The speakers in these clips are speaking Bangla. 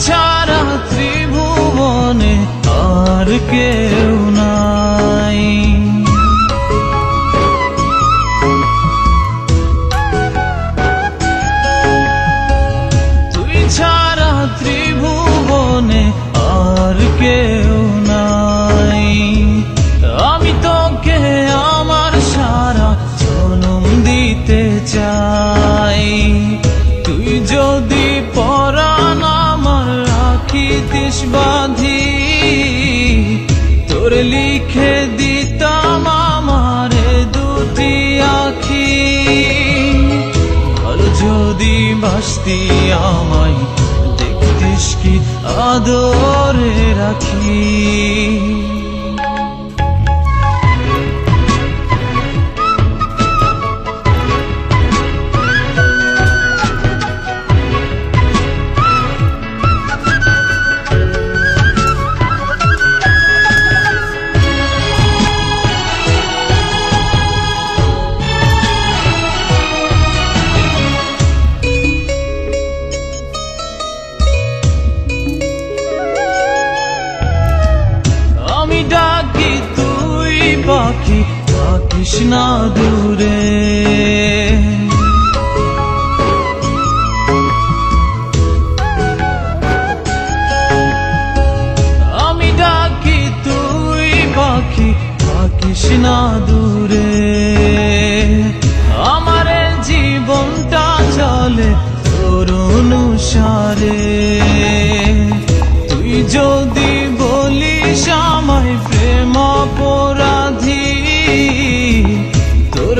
ছাড়া ত্রিভুবনে আর কেউ নাই বাসতি আমায় দেখতিস কি আদরে রাখি? না দূরে। আমি ডাকি তুই পাখি থাকিস না দূরে। আমার জীবনটা চলে তোর অনুসারে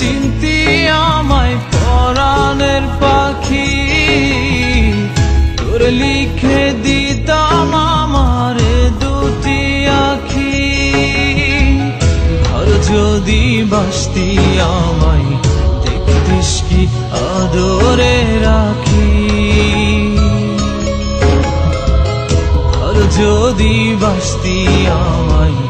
চিনতি আমায় পরাণের পাখি। তোর লিখে দিতাম আমারে দুটি আখি। আর যদি বাসতি আমায়, দেখতিস কি আদরে রাখি। আর যদি বাসতি আমায়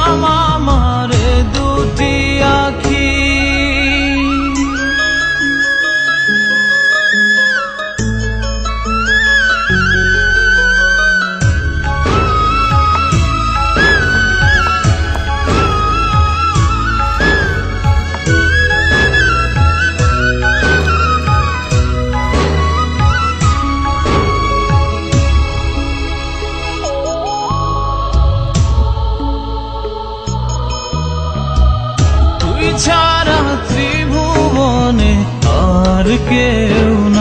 ছাড়া ত্রিভুবনে আর কেউ না।